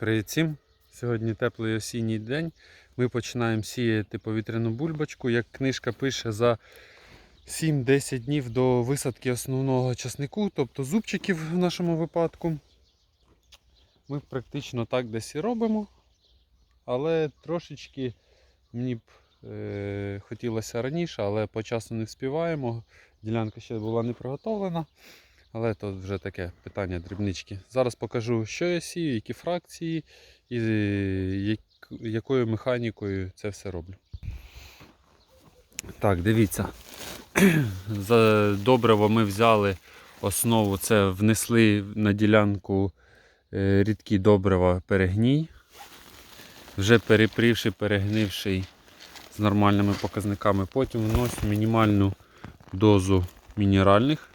Привіт всім! Сьогодні теплий осінній день. Ми починаємо сіяти повітряну бульбочку. Як книжка пише, за 7-10 днів до висадки основного часнику, тобто зубчиків в нашому випадку. Ми практично так десь і робимо. Але трошечки мені б е, хотілося раніше, але по часу не вспіваємо. Ділянка ще була не приготовлена. Але то вже таке питання дрібнички. Зараз покажу, що я сію, які фракції і якою механікою це все роблю. Так, дивіться. За добриво ми взяли основу, це внесли на ділянку е, рідкі добрива перегній. Вже перепрівши, перегнивший з нормальними показниками. Потім вносимо мінімальну дозу мінеральних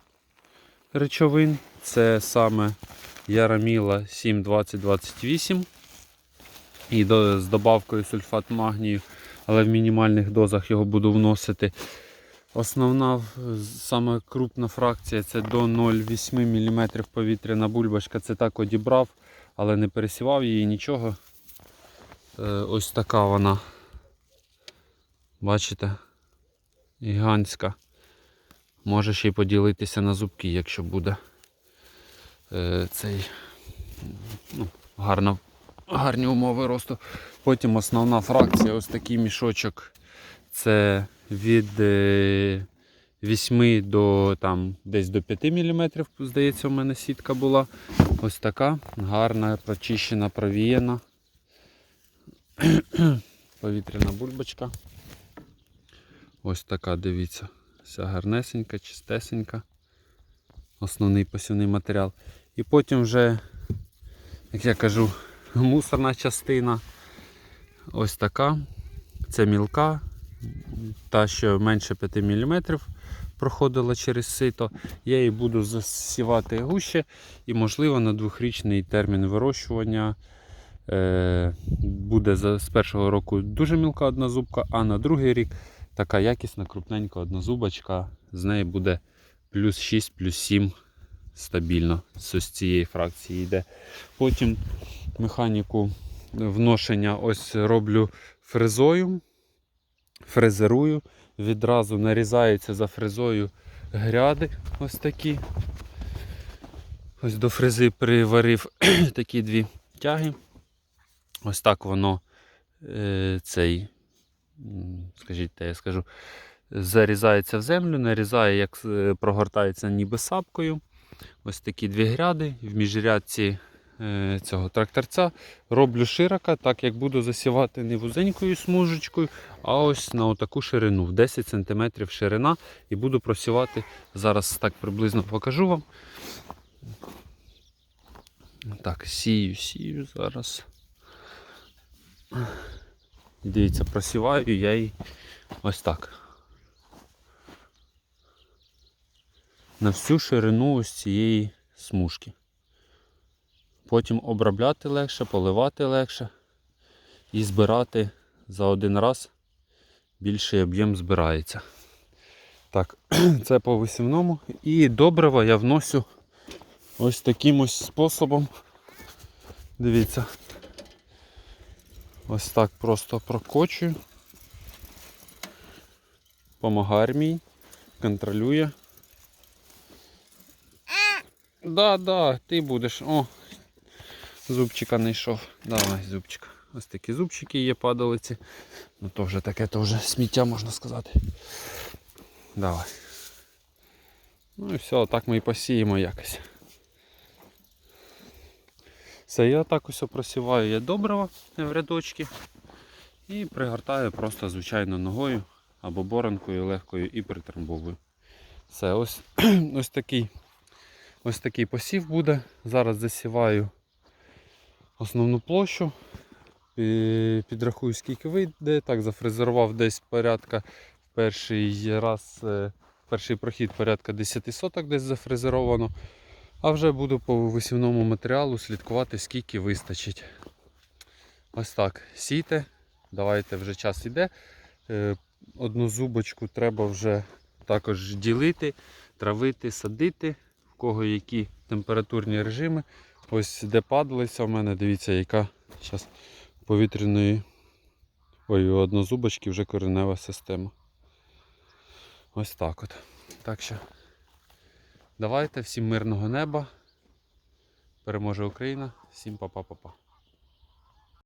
речовин. Це саме Яраміла 72028 і з добавкою сульфат магнію, але в мінімальних дозах його буду вносити. Основна саме крупна фракція це до 0,8 мм повітряна бульбашка. Це так одібрав, але не пересівав її нічого. Е, Ось така вона. Бачите? Гігантська. Може ще й поділитися на зубки, якщо буде е, цей ну, гарна, гарні умови росту. Потім основна фракція, ось такий мішочок. Це від е, 8 до там, десь до 5 мм, здається, у мене сітка була. Ось така гарна, прочищена, провіяна. Повітряна бульбочка. Ось така, дивіться. Вся гарнесенька, чистесенька. Основний посівний матеріал. І потім вже, як я кажу, мусорна частина. Ось така. Це мілка. Та, що менше 5 мм проходила через сито. Я її буду засівати гуще і, можливо, на двохрічний термін вирощування. Е, буде з першого року дуже мілка одна зубка, а на другий рік така якісна, крупненька однозубочка. З неї буде плюс 6, плюс 7 стабільно. З цієї фракції йде. Потім механіку вношення ось роблю фрезою, фрезерую. Відразу нарізаються за фрезою гряди. Ось такі. Ось до фрези приварив такі дві тяги. Ось так воно е, цей скажіть, я скажу, зарізається в землю, нарізає, як е, прогортається ніби сапкою. Ось такі дві гряди в міжрядці е, цього тракторця. Роблю широко, так як буду засівати не вузенькою смужечкою, а ось на отаку ширину, в 10 см ширина. І буду просівати, зараз так приблизно покажу вам. Так, сію, сію зараз. Дивіться, просіваю я її ось так. На всю ширину ось цієї смужки. Потім обробляти легше, поливати легше і збирати за один раз більший об'єм збирається. Так, це по висівному. І добрива я вносю ось таким ось способом. Дивіться. Ось так просто прокочую. Помагар мій, контролює. Да, да, ти будеш. О, зубчика не йшов. Давай, зубчик. Ось такі зубчики є падалиці. Ну то вже таке, то вже сміття можна сказати. Давай. Ну і все, так ми і посіємо якось. Все, я так ось просіваю я добрива в рядочки і пригортаю просто звичайно ногою або боронкою легкою і притрамбовую. Все, ось, ось такий ось такий посів буде. Зараз засіваю основну площу. Пі- Підрахую, скільки вийде. Так, зафрезерував десь порядка перший раз, е, перший прохід порядка 10 соток десь зафрезеровано. А вже буду по висівному матеріалу слідкувати, скільки вистачить. Ось так. Сійте. Давайте вже час йде. Е, Одну зубочку треба вже також ділити, травити, садити, в кого які температурні режими. Ось де падалися в мене, дивіться, яка Зараз повітряної. Ой, у однозубочки вже коренева система. Ось так от. Так що давайте всім мирного неба. Переможе Україна. Всім па-па-па-па.